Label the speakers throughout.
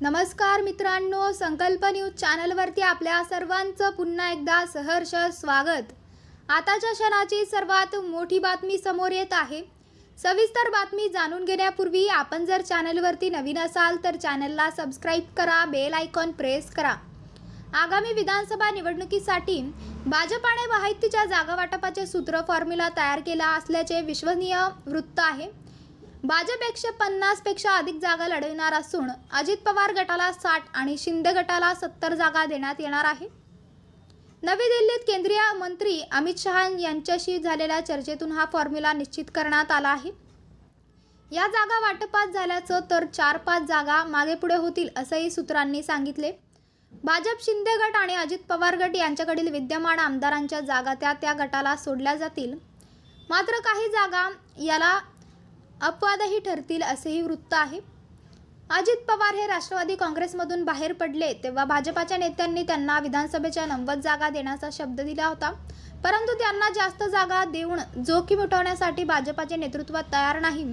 Speaker 1: नमस्कार मित्रांनो संकल्प न्यूज चॅनलवरती आपल्या सर्वांचं पुन्हा एकदा सहर्ष स्वागत. आताच्या क्षणाची सर्वात मोठी बातमी समोर येत आहे. सविस्तर बातमी जाणून घेण्यापूर्वी आपण जर चॅनलवरती नवीन असाल तर चॅनलला सबस्क्राईब करा बेल आयकॉन प्रेस करा. आगामी विधानसभा निवडणुकीसाठी भाजपाने माहितीच्या जागावाटपाचे सूत्र फॉर्म्युला तयार केला असल्याचे विश्वसनीय वृत्त आहे. भाजप एकशे अधिक जागा लढविणार असून अजित पवार गटाला साठ आणि शिंदे गटाला सत्तर जागा देण्यात येणार आहे. नवी दिल्लीत केंद्रीय मंत्री अमित शहा यांच्याशी झालेल्या चर्चेतून हा फॉर्म्युला निश्चित करण्यात आला आहे. या जागा वाटपात झाल्याचं तर चार पाच जागा मागे पुढे होतील असंही सूत्रांनी सांगितले. भाजप शिंदे गट आणि अजित पवार गट यांच्याकडील विद्यमान आमदारांच्या जागा त्या त्या गटाला सोडल्या जातील. मात्र काही जागा याला अपवादही ठरतील असेही वृत्त आहे. अजित पवार हे राष्ट्रवादी काँग्रेसमधून बाहेर पडले तेव्हा भाजपाच्या नेत्यांनी त्यांना विधानसभेच्या नव्वद जागा देण्याचा शब्द दिला होता. परंतु त्यांना जास्त जागा देऊन जोखीम उठवण्यासाठी भाजपाचे नेतृत्व तयार नाही.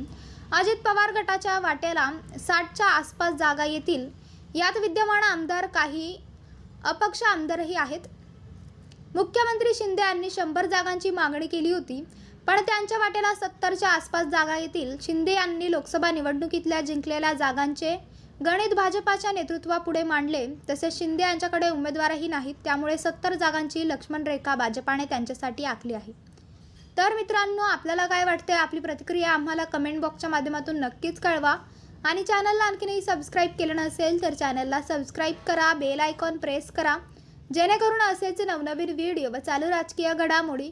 Speaker 1: अजित पवार गटाच्या वाट्याला साठच्या आसपास जागा येतील. यात विद्यमान आमदार काही अपक्ष आमदारही आहेत. मुख्यमंत्री शिंदे यांनी शंभर जागांची मागणी केली होती. पण त्यांच्या वाटेला सत्तरच्या आसपास जागा येतील. शिंदे यांनी लोकसभा निवडणुकीतल्या जिंकलेल्या जागांचे गणित भाजपाच्या नेतृत्वापुढे मांडले. तसेच शिंदे यांच्याकडे उमेदवारही नाहीत त्यामुळे सत्तर जागांची लक्ष्मण रेखा भाजपाने त्यांच्यासाठी आखली आहे. तर मित्रांनो आपल्याला काय वाटते आपली प्रतिक्रिया आम्हाला कमेंट बॉक्सच्या माध्यमातून नक्कीच कळवा. आणि चॅनलला आणखीनही सबस्क्राईब केलं नसेल तर चॅनलला सबस्क्राईब करा बेल आयकॉन प्रेस करा. जेणेकरून असेच नवनवीन व्हिडिओ व चालू राजकीय घडामोडी